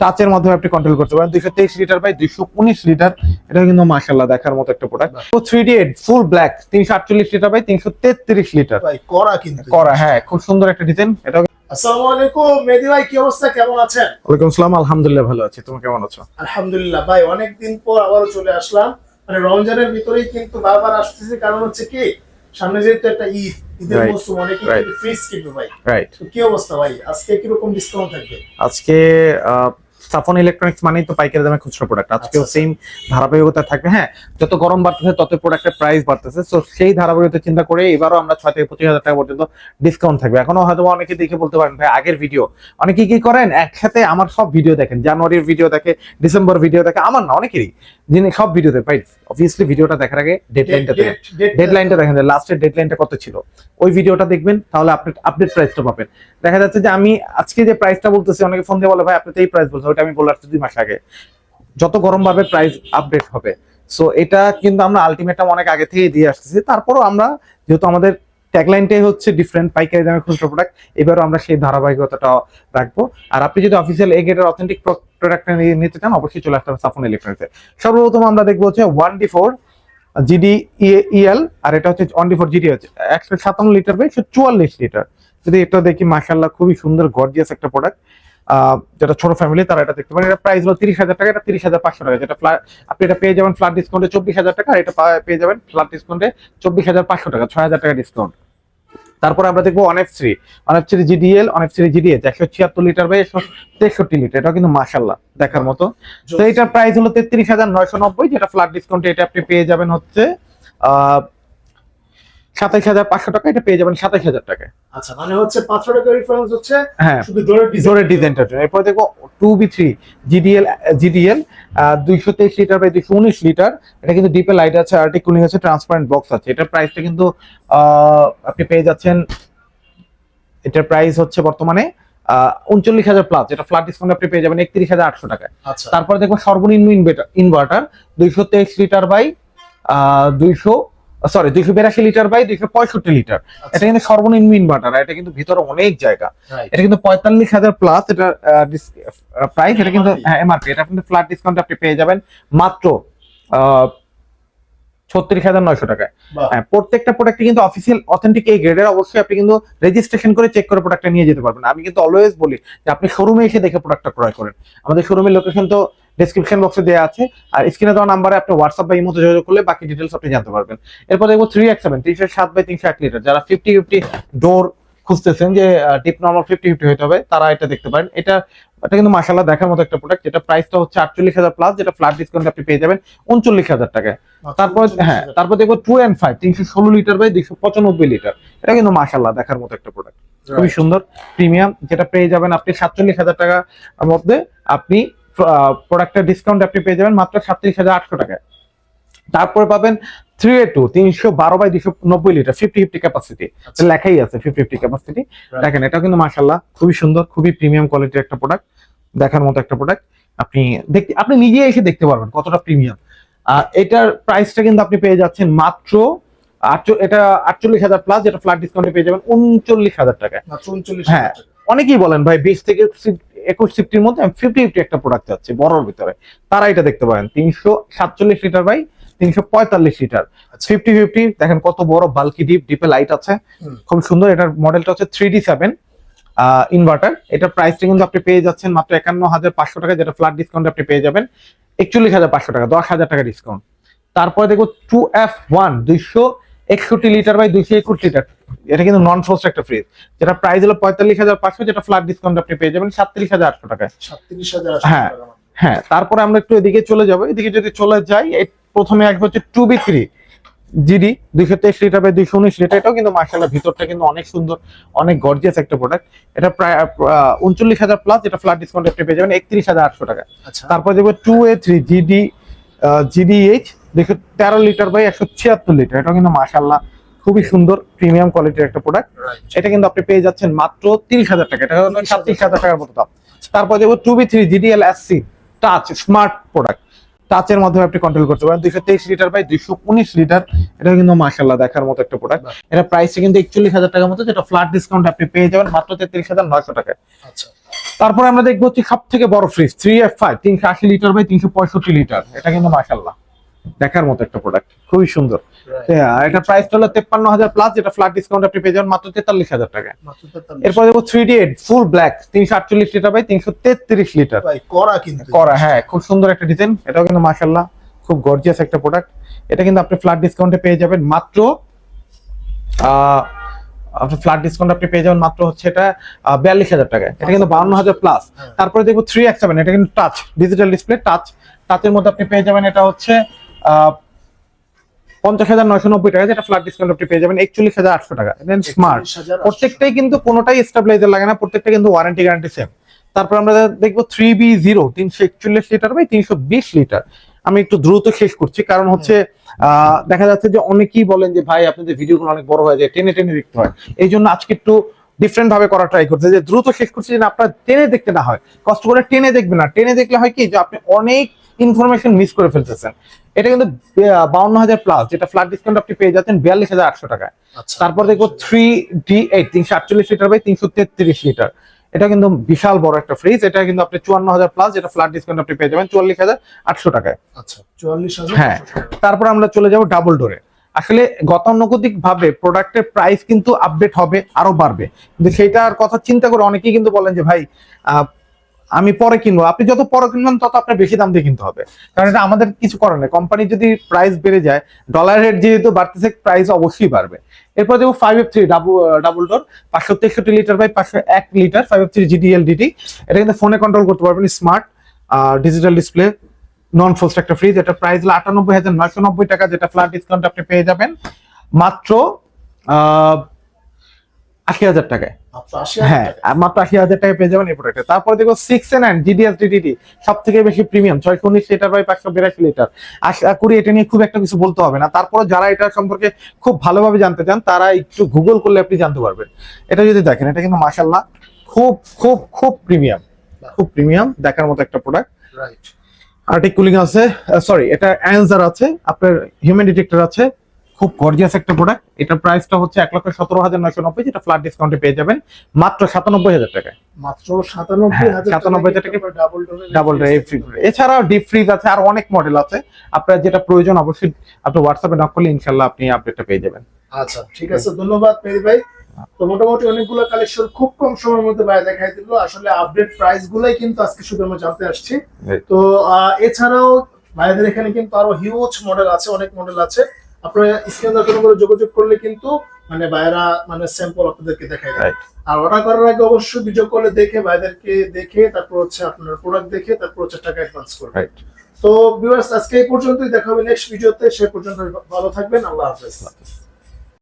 টাচের মাধ্যমে আপনি কন্ট্রোল করতে পারেন। দুইশো তেইশ লিটার বাই দুইশো উনিশ লিটার এটা কিন্তু মার্শাল্লাহ দেখার মতো একটা প্রোডাক্ট তো three D eight full black তিনশো আটচল্লিশ লিটার বাই তিনশো তেত্রিশ লিটার ভাই করা কিন্তু করা হ্যাঁ খুব সুন্দর একটা ডিজাইন এটা আসসালামু আলাইকুম মেহেদি ভাই কি অবস্থা? কেমন আছেন? ওয়ালাইকুম আসসালাম আলহামদুলিল্লাহ ভালো আছি। তুমি কেমন আছো? আলহামদুলিল্লাহ। ভাই অনেকদিন পর আবারও চলে আসলাম। মানে রমজানের ভিতরেই কিন্তু বারবার আসতেছি। কারণ হচ্ছে কি সামনে যেহেতু একটা ঈদ ঈদের Right, মৌসুম অনেকে কিন্তু ফ্রিজ কিনবে ভাই। রাইট কি অবস্থা ভাই? আজকে কীরকম ডিসকাউন্ট থাকবে? আজকে সাফন ইলেকট্রনিক্স মানেই তো পাইকারি দামে খুচরো প্রোডাক্ট আজকেও আচ্ছা। সেম ধারাবাহিকতা থাকবে। হ্যাঁ যত গরম বাড়তেছে তত প্রোডাক্টের প্রাইস বাড়তেছে। তো সেই ধারাবাহিকতা চিন্তা করে এবারও আমরা ছয় থেকে পঁচিশ হাজার টাকা পর্যন্ত ডিসকাউন্ট থাকবে। এখনও হয়তো অনেকে দেখে বলতে পারেন ভাই আগের ভিডিও অনেকে কি করেন? একসাথে আমার সব ভিডিও দেখেন। জানুয়ারির ভিডিও দেখে ডিসেম্বর ভিডিও দেখে আমার না অনেকেরই। যিনি সব ভিডিও দেখে ভাই অবভিয়াসলি ভিডিওটা দেখার আগে ডেডলাইনটা দেখেন। ডেডলাইনটা দেখেন। লাস্টের ডেডলাইনটা কত ছিল। ওই ভিডিওটা দেখবেন তাহলে আপনি আপডেট প্রাইসটা পাবেন। দেখা যাচ্ছে যে আমি আজকে যে প্রাইসটা বলতেছি অনেকে ফোন দিয়ে বলে ভাই আপনি তো এই প্রাইস বলছেন ওটা আমি বলে আসছি দুই মাস আগে। যত গরম ভাবে প্রাইস আপডেট হবে। সো এটা কিন্তু আমরা আলটিমেটাম অনেক আগে থেকেই দিয়ে আসতেছি। তারপরও আমরা যেহেতু আমাদের ট্যাগলাইনটাই হচ্ছে ডিফারেন্ট পাইকারি দামে খুচরো প্রোডাক্ট এবারও আমরা সেই ধারাবাহিকতাটা রাখব। আর আপনি যদি অফিসিয়াল এ গেটের অথেন্টিক প্রোডাক্টটা নিতে চান, অবশ্যই চলে আসতে হবে সাফন ইলেকট্রনিক্সে সর্বপ্রথম আমরা দেখব হচ্ছে one D four GD EL আর এটা হচ্ছে ওয়ান ডি ফোর জিডি হচ্ছে। একশো সাতান্ন লিটার বাই একশো চুয়াল্লিশ লিটার যদি এটা দেখি মাসাল্লাহ খুবই সুন্দর গর্জিয়াস একটা প্রোডাক্ট যেটা ছোট ফ্যামিলি তারা এটা দেখতে পারেন। এটা প্রাইস হলো তিরিশ হাজার টাকা, এটা তিরিশ হাজার পাঁচশো টাকা। যেটা flat- আপনি এটা পেয়ে যাবেন ফ্ল্যাট ডিসকাউন্টে চব্বিশ হাজার টাকা এটা পেয়ে যাবেন ফ্ল্যাট ডিসকাউন্টে চব্বিশ হাজার পাঁচশো টাকা, ছয় হাজার টাকা ডিসকাউন্ট তারপর আমরা দেখব one F three one F three GDL one F three GDH একশো ছিয়াত্তর লিটার বাই একশো তেষট্টি লিটার এটা কিন্তু মাসাল্লাহ দেখার মতো। তো এটার প্রাইস হলো তেত্রিশ হাজার নয়শো নব্বই যেটা ফ্ল্যাট ডিসকাউন্টে এটা আপনি পেয়ে যাবেন হচ্ছে আহ সাতাইশ হাজার পাঁচশো টাকা এটা পেয়ে যাবেন সাতাইশ হাজার টাকা আচ্ছা মানে হচ্ছে পাঁচশো টাকা রিফারেন্স হচ্ছে হ্যাঁ শুধু ডোরের জোরের ডিজাইনটার জন্য। এরপর দেখব two B three GDL GDL দুইশো তেইশ লিটার বাই দুইশো উনিশ লিটার এটা কিন্তু ডিপে লাইট আছে আর্টিক কুলিং আছে ট্রান্সপারেন্ট বক্স আছে। এটার প্রাইসটা কিন্তু আপনি পেয়ে যাচ্ছেন এটার প্রাইস হচ্ছে বর্তমানে উনচল্লিশ হাজার প্লাস যেটা ফ্ল্যাট ডিসকাউন্ট আপনি পেয়ে যাবেন একত্রিশ হাজার আটশো টাকায়। আচ্ছা। তারপরে দেখব সর্বনিম্ন ইনভার্টার দুইশো তেইশ লিটার বাই দুইশো সরি দুইশো বিরাশি লিটার বাই দুইশো পঁয়ষট্টি লিটার। এটা কিন্তু সর্বনিম্ন ইনভার্টার এটা কিন্তু ভিতরে অনেক জায়গা। এটা কিন্তু পঁয়তাল্লিশ হাজার প্লাস এটা প্রাইস এটা কিন্তু এমআরপি এটা কিন্তু ফ্ল্যাট ডিসকাউন্ট আপনি পেয়ে যাবেন মাত্র ছত্রিশ হাজার নয়শো টাকায়। হ্যাঁ প্রত্যেকটা প্রোডাক্টে কিন্তু অফিসিয়াল অথেন্টিক এই গ্রেডের অবশ্যই আপনি কিন্তু রেজিস্ট্রেশন করে চেক করে প্রোডাক্টটা নিয়ে যেতে পারবেন। আমি কিন্তু অলওয়েজ বলি যে আপনি শোরুমে এসে দেখে প্রোডাক্টটা ক্রয় করেন। আমাদের শোরুমের লোকেশন তো ডেসক্রিপশন বক্সে দেওয়া আছে। আর স্ক্রিনে দেওয়া নাম্বারে আপনি হোয়াটসঅ্যাপ বা ইমোতে যোগাযোগ করলে বাকি ডিটেলস আপনি জানতে পারবেন। এরপর দেখব থ্রি এক্স সেভেন তিনশো সাত বাই তিনশো এক লিটার যারা ফিফটি ফিফটি ডোর খুঁজতেছেন যে ডিপ নর্মাল ফিফটি ফিফটি হতে হবে তারা এটা দেখতে পারেন। এটা এটা কিন্তু মাসাল্লাহ দেখার মতো একটা প্রোডাক্ট যেটা প্রাইসটা হচ্ছে আটচল্লিশ হাজার প্লাস যেটা ফ্ল্যাট ডিসকাউন্ট আপনি পেয়ে যাবেন উনচল্লিশ হাজার টাকায়। তারপর হ্যাঁ তারপর দেখব টু অ্যান্ড ফাইভ তিনশো ষোলো লিটার বাই দুইশো পঁচানব্বই লিটার এটা কিন্তু মাসাল্লাহ দেখার মতো একটা প্রোডাক্ট খুবই সুন্দর প্রিমিয়াম যেটা পেয়ে যাবেন আপনি সাতচল্লিশ হাজার টাকার মধ্যে। আপনি প্রোডাক্টের ডিসকাউন্ট আপনি পেয়ে যাবেন মাত্র সাতত্রিশ হাজার আটশো টাকায়। তারপরে পাবেন থ্রি এ টু তিনশো বারো বাই দুশো নব্বই লিটার ফিফটি ফিফটি ক্যাপাসিটি। লেখাই আছে ফিফটি ফিফটি ক্যাপাসিটি দেখেন এটা কিন্তু মাসাল্লাহ খুবই সুন্দর খুবই প্রিমিয়াম কোয়ালিটির একটা প্রোডাক্ট দেখার মতো একটা প্রোডাক্ট আপনি দেখতে আপনি নিজে এসে দেখতে পারবেন কতটা প্রিমিয়াম এটার প্রাইসটা কিন্তু আপনি পেয়ে যাচ্ছেন মাত্র এটা আটচল্লিশ হাজার প্লাস যেটা ফ্ল্যাট ডিসকাউন্টে পেয়ে যাবেন উনচল্লিশ হাজার টাকা উনচল্লিশ হ্যাঁ। অনেকেই বলেন ভাই বিশ থেকে একুশ ফিফটির মধ্যে আমি ফিফটি ফিফটি একটা প্রোডাক্ট চাচ্ছি বড়র ভিতরে। তারা এটা দেখতে পারেন। তিনশো সাতচল্লিশ লিটার বাই তিনশো পঁয়তাল্লিশ লিটার আচ্ছা। ফিফটি ফিফটি দেখেন কত বড় বাল্কি ডিপ ডিপে লাইট আছে। খুব সুন্দর। এটার মডেলটা হচ্ছে থ্রি ডি সেভেন ইনভার্টার এটার প্রাইসটা কিন্তু আপনি পেয়ে যাচ্ছেন মাত্র একান্ন হাজার পাঁচশো টাকা যেটা ফ্ল্যাট ডিসকাউন্ট আপনি পেয়ে যাবেন। একচল্লিশ হাজার পাঁচশো টাকা দশ হাজার টাকা ডিসকাউন্ট তারপরে দেখো টু এফ ওয়ান দুইশো একষট্টি লিটার বাই দুইশো একুশ লিটার এটা কিন্তু নন ফ্রোস্ট একটা ফ্রিজ যেটা প্রাইস হলো পঁয়তাল্লিশ হাজার পাঁচশো যেটা ফ্ল্যাট ডিসকাউন্ট আপনি পেয়ে যাবেন সাতত্রিশ হাজার আটশো টাকায়। সাতত্রিশ হাজার হ্যাঁ। হ্যাঁ তারপরে আমরা একটু এদিকে চলে যাব। এদিকে যদি চলে যাই প্রথমে আসবে হচ্ছে টু বি থ্রি জিডি দুইশো তেইশ লিটার বাই দুইশো উনিশ লিটার এটাও কিন্তু মার্শাল্লাহ ভিতরটা কিন্তু অনেক সুন্দর অনেক গর্জিয়াস একটা প্রোডাক্ট এটা প্রায় উনচল্লিশ হাজার প্লাস যেটা ফ্ল্যাট ডিসকাউন্ট আপনি পেয়ে যাবেন একত্রিশ হাজার আটশো টাকা আচ্ছা। তারপর দেখব two A three GD GDH দেখো তেরো লিটার বাই একশো ছিয়াত্তর লিটার এটা কিন্তু মার্শাল্লাহ খুবই সুন্দর প্রিমিয়াম কোয়ালিটির একটা প্রোডাক্ট এটা কিন্তু আপনি পেয়ে যাচ্ছেন মাত্র তিরিশ হাজার টাকা। এটা সাতত্রিশ হাজার টাকার মতো দাম। তারপর দেখব two B three GDL SC touch smart product টাচের মাধ্যমে আপনি কন্ট্রোল করতে পারেন। দুইশো তেইশ লিটার বাই দুইশো উনিশ লিটার এটা কিন্তু মাসাল্লাহ দেখার মতো একটা প্রোডাক্ট এটা প্রাইসটা কিন্তু একচল্লিশ হাজার টাকার মতো। যেটা ফ্ল্যাট ডিসকাউন্ট আপনি পেয়ে যাবেন মাত্র তেত্রিশ হাজার নয়শো টাকায়। আচ্ছা। তারপরে আমরা দেখব হচ্ছে সব থেকে বড় ফ্রিজ থ্রি এফ ফাইভ তিনশো আশি লিটার বাই তিনশো পঁয়ষট্টি লিটার এটা কিন্তু মাসাল্লাহ দেখার মতো একটা প্রোডাক্ট খুবই সুন্দর. হ্যাঁ, এটা প্রাইসটা হলো তেপ্পান্ন হাজার প্লাস যেটা ফ্ল্যাট ডিসকাউন্ট আপনি পেয়ে যাবেন মাত্র তেতাল্লিশ হাজার টাকা এরপর দেখব three D eight full black তিনশো আটচল্লিশ লিটার বাই তিনশো তেত্রিশ লিটার ভাই করা কিন্তু। করা হ্যাঁ খুব সুন্দর একটা ডিজাইন এটাও কিন্তু মাশাল্লাহ খুব গর্জিয়াস একটা প্রোডাক্ট এটা কিন্তু আপনি ফ্ল্যাট ডিসকাউন্টে পেয়ে যাবেন মাত্র আহ, আপনি ফ্ল্যাট ডিসকাউন্ট আপনি পেয়ে যাবেন মাত্র হচ্ছে এটা বিয়াল্লিশ হাজার টাকায়। এটা কিন্তু বাউন্ন হাজার প্লাস হ্যাঁ। তারপরে দেখব থ্রি এক্স সেভেন এটা কিন্তু টাচ ডিজিটাল ডিসপ্লে টাচ টাচের মধ্যে আপনি পেয়ে যাবেন এটা হচ্ছে পঞ্চাশ হাজার নয়শো নব্বই টাকা যেটা ফ্ল্যাট ডিসকাউন্ট আপনি পেয়ে যাবেন একচল্লিশ হাজার আটশো টাকা। স্মার্ট প্রত্যেকটাই কিন্তু কোনোটাই স্টেবিলাইজার লাগে না প্রত্যেকটা কিন্তু ওয়ারেন্টি গ্যারান্টি সেম তারপর আমরা দেখব থ্রি বি জিরো তিনশো একচল্লিশ লিটার বাই তিনশো বিশ লিটার আমি একটু দ্রুত শেষ করছি কারণ হচ্ছে আহ, দেখা যাচ্ছে যে অনেকেই বলেন যে ভাই আপনাদের ভিডিওগুলো অনেক বড় হয়ে যায় টেনে টেনে দেখতে হয়। এই জন্য আজকে একটু ডিফারেন্ট ভাবে করা ট্রাই করছে যে দ্রুত শেষ করছি যেন আপনার টেনে দেখতে না হয়। কষ্ট করে টেনে দেখবে না। টেনে দেখলে হয় কি যে আপনি অনেক ইনফরমেশন মিস করে ফেলতেছেন। এটা কিন্তু বাউন্ন হাজার প্লাস যেটা ফ্ল্যাট ডিসকাউন্ট আপনি পেয়ে যাচ্ছেন বিয়াল্লিশ হাজার আটশো টাকায়। আচ্ছা। তারপর দেখব থ্রি ডি এইট তিনশো আটচল্লিশ লিটার বাই তিনশো তেত্রিশ লিটার। এটা কিন্তু বিশাল বড় একটা ফ্রিজ এটা কিন্তু আপনি চুয়ান্ন হাজার প্লাস যেটা ফ্ল্যাট ডিসকাউন্ট আপনি পেয়ে যাবেন চুয়াল্লিশ হাজার আটশো টাকায়। আচ্ছা 44000 হ্যাঁ তারপর আমরা চলে যাব ডাবল ডোরে আসলে গতানুগতিক ভাবে প্রোডাক্টের প্রাইস কিন্তু আপডেট হবে আরও বাড়বে। কিন্তু সেটার কথা চিন্তা করে অনেকেই কিন্তু বলেন যে ভাই আমি পরে কিনবো। আপনি যত পরে কিনবেন, তত আপনার বেশি দাম দিয়ে কিনতে হবে। কারণ এটা আমাদের কিছু করার নেই। কোম্পানি যদি প্রাইস বেড়ে যায় ডলার রেট যেহেতু বাড়তেছে প্রাইস অবশ্যই বাড়বে। এরপর দেখব five F three double double door পাঁচশো তেষট্টি লিটার বাই পাঁচশো এক litre five F three GDL DT এটা কিন্তু ফোনে কন্ট্রোল করতে পারবেন smart digital display non frost একটা ফ্রিজ এটা প্রাইস হলো আটানব্বই হাজার নয়শো নব্বই টাকা, যেটা ফ্ল্যাট ডিসকাউন্ট আপনি পেয়ে যাবেন। মাত্র আশি হাজার টাকায়। মাত্র 80000 হ্যাঁ মাত্র আশি হাজার টাকা পেয়ে যাবেন এই প্রোডাক্টে তারপরে দেখো six A nine GDS DDT সব থেকে বেশি প্রিমিয়াম ছয়শো উনিশ লিটার বাই পাঁচশো বিরাশি লিটার। আশা করি এটা নিয়ে খুব একটা কিছু বলতে হবে না। তারপরে যারা এটা সম্পর্কে খুব ভালোভাবে জানতে চান তারা একটু গুগল করলে আপনি জানতে পারবেন। এটা যদি দেখেন এটা কিন্তু মাসাল্লাহ খুব খুব খুব প্রিমিয়াম খুব প্রিমিয়াম দেখার মতো একটা প্রোডাক্ট রাইট আর্টিক কুলিং আছে সরি এটা অ্যান্সার আছে আপনার হিউম্যান ডিটেক্টর আছে খুব গর্জিয়াস একটা প্রোডাক্ট এটার প্রাইসটা হচ্ছে এক লক্ষ সতেরো হাজার নয়শো নব্বই যেটা ফ্ল্যাট ডিসকাউন্টে পেয়ে যাবেন। মাত্র সাতানব্বই হাজার টাকায়। মাত্র 97000 হ্যাঁ, টাকা 97,000 টাকা ডাবল ডাবল এছাড়াও ডিপ ফ্রিজ আছে আর অনেক মডেল আছে। আপনার যেটা প্রয়োজন অবশ্যই আপনি হোয়াটসঅ্যাপে নক করলে ইনশাল্লাহ আপনি আপডেটটা পেয়ে যাবেন। আচ্ছা ঠিক আছে ধন্যবাদ মেরি ভাই। তো মোটামুটি অনেকগুলো কালেকশন খুব কম সময়ের মধ্যে ভাই দেখাই দিল। আসলে আপডেট প্রাইস গুলাই কিন্তু আজকে শুধু আমরা জানতে আসছি। তো আহ, এছাড়াও ভাইদের এখানে কিন্তু আরও হিউজ মডেল আছে অনেক মডেল আছে। আপনারা স্ক্রিন কোনো করে যোগাযোগ করলে কিন্তু মানে ভাইরা মানে স্যাম্পল আপনাদেরকে দেখায় দেয়। আর অর্ডার করার আগে অবশ্যই ভিডিও কলে দেখে ভাইদেরকে দেখে তারপর হচ্ছে আপনার প্রোডাক্ট দেখে তারপর হচ্ছে টাকা অ্যাডভান্স করবেন। রাইট তো ভিউয়ার্স আজকে এই পর্যন্তই। দেখা হবে নেক্সট ভিডিওতে সে পর্যন্ত ভালো থাকবেন। আল্লাহ হাফেজ।